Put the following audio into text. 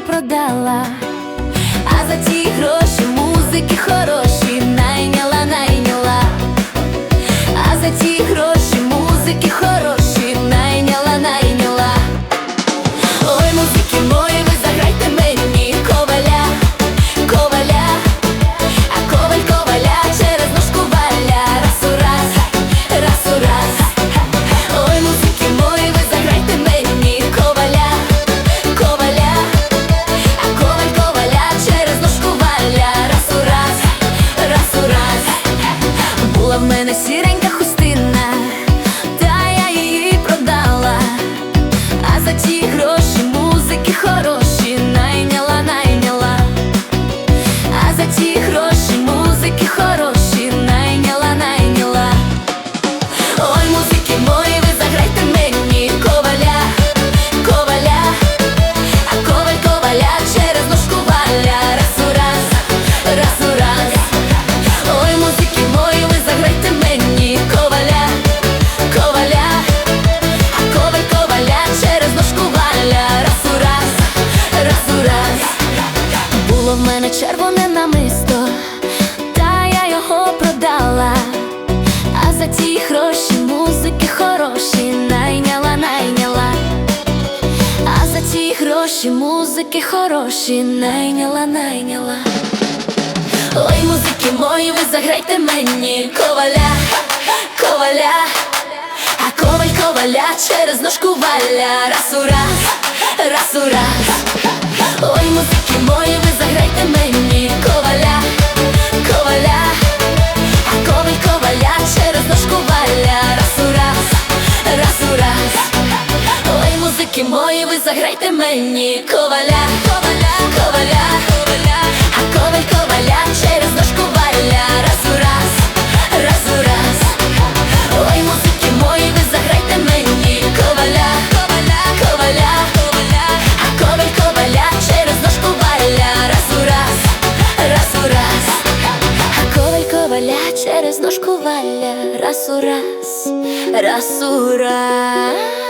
продала, а за ті гроші музики хороші. Мене червоне намисто, та я його продала. А за ті гроші музики хороші найняла, найняла. А за ті гроші музики хороші найняла, найняла. Ой, музики мої, ви заграйте мені коваля, коваля, а коваль коваля через ножку валя, раз у раз, раз у раз. Ой, мої, ви заграйте мені коваля, коваля, коваля, коваля, а коваль коваля через ножку валя, раз у раз, раз у раз. Ой, музики мої, ви заграйте мені коваля, коваля, коваля, коваля, а коваль коваля через ножку валя, раз у раз, раз у раз. А коваль коваля через ножку валя, раз у раз, раз у раз.